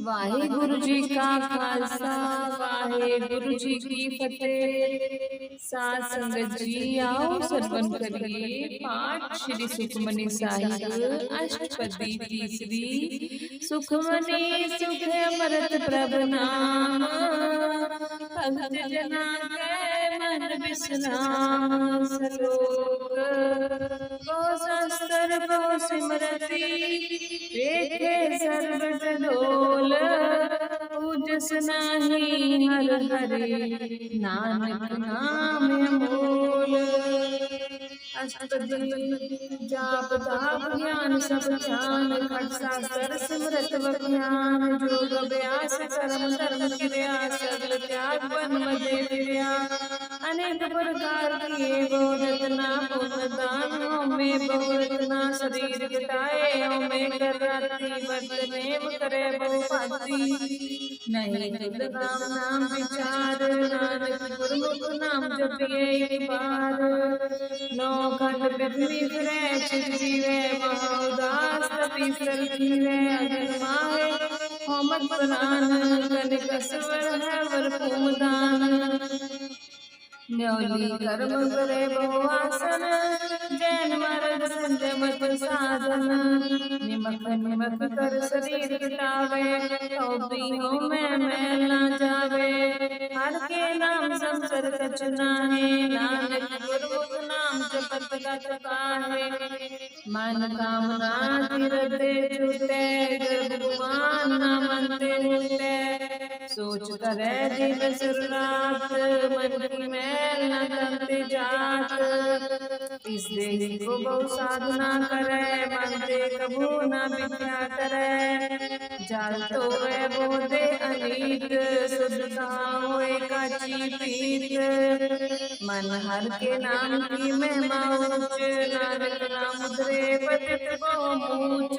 वाहेगुरु जी का खालसा वाहे गुरु जी की फतेह। सात संगत जी आओ सरवन करिए। पाठ श्री सुखमनी साहिब अष्टपदी तीसरी। सुखमणि सुख अमृत प्रभ नाम। भक्त जना के मन विश्राम सलोक गो शस्त्र गो सिमरती देखे सर्व डोल पूजस नाही हर हरे नानक नाम अमोल अष्टपदी जाप ताप ज्ञान सब ध्यान खट शास्त्र सिमरत वज्ञान जोग अभ्यास कर्म धर्म क्रिया सगल त्याग बन अनेक प्रकार की बहुरत्ना पूर्ण में बहुरत्ना शरीर घटाए में कराती वर्तने करे बहुपाती नहीं खुद नाम नाम विचार नानक गुरमुख नाम जपिए एक बार। नौ खंड पृथ्वी फिरे चित्री वे महाउदास तपी वे अगर माहे होमत प्राण कनिक स्वर न्योली कर्म करे बहुआसन जैन मरद संजमत साधन निमक निमक कर शरीर गिटावे तो पीहो मैं मैल ना जावे हर के नाम संसर कछ नाहे नानक गुरमुख नाम जपत कछ काहे मन कामना तिरते छूटे गर्भवान न मनते हुटे सोच करे दिन सुरात मन मैल न करते जात इस देह को बहु साधना करे मनते कबू न विद्या करे जाल तो है बोधे अनीक होए काची पीत मन हर के नाम की महिमा उच्च नानक नाम उधरे पतित बहु ऊंच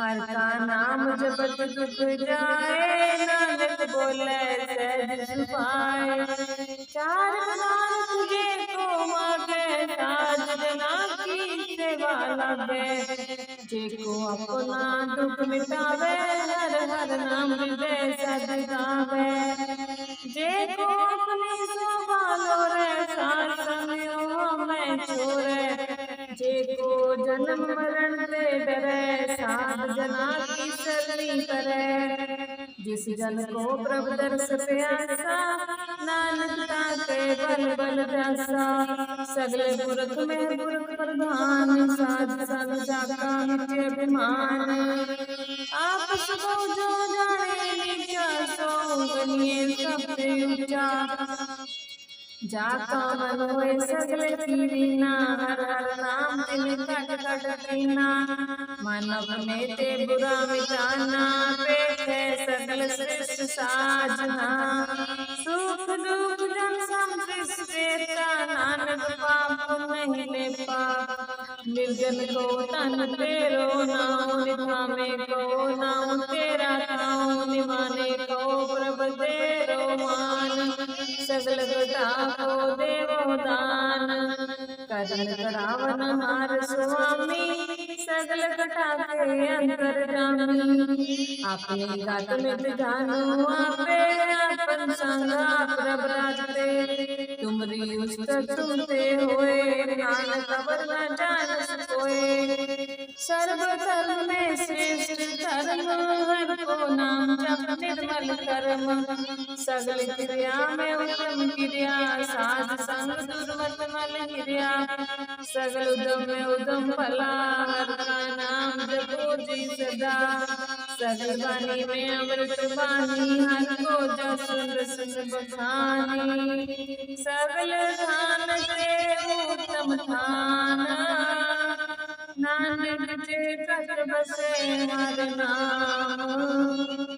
हर का नाम जपत दुख जाए नानक बोले सहज सुपाए। चार नाम तुझे को मांगे साज जना की सेवा लगे। जे को अपना दुख मिटावे हर हर नाम हृदय सद गावे। जे को अपनी शोभा लोरे साथ संयो में छोरे। जे को जन्म मरण साध जिस जन को प्रभु दर्श प्यासा नानकता सगले पुरख में पुरख प्रधान साध जाका नित्य अभिमान आप सबो जो जाने नीचा सो गनिए सबसे ऊँचा जाता मन होए सगल कीना हर हर नाम दिन कट कट कीना मानव में ते बुरा मिटाना पेखे सगल सृष्ट साजना। सुख दुख जन संतृष्टा नानक पाप नहीं ले पा निर्जन को तन तेरो नाम निभामे को नाम तेरा सगल घटा को देवो दान करण करावन हार स्वामी, सगल घटा के अंतर जामी अपने गात में जानो आपे अपन संग प्रभ राजते। तुमरी उस्त तुमते होए ज्ञान कबर न जान सोए सर्व धर्म निर्मल कर्म, सगल क्रिया में उत्तम क्रिया, साध संग दुर्मत मल क्रिया। सगल उदम में उदम भला हर का नाम जपो जी सदा। सगल वाणी में अमृत वाणी हर को जो सुन सुन बखानी। सगल धान से उत्तम धान नानक जे कर बसे हर नाम।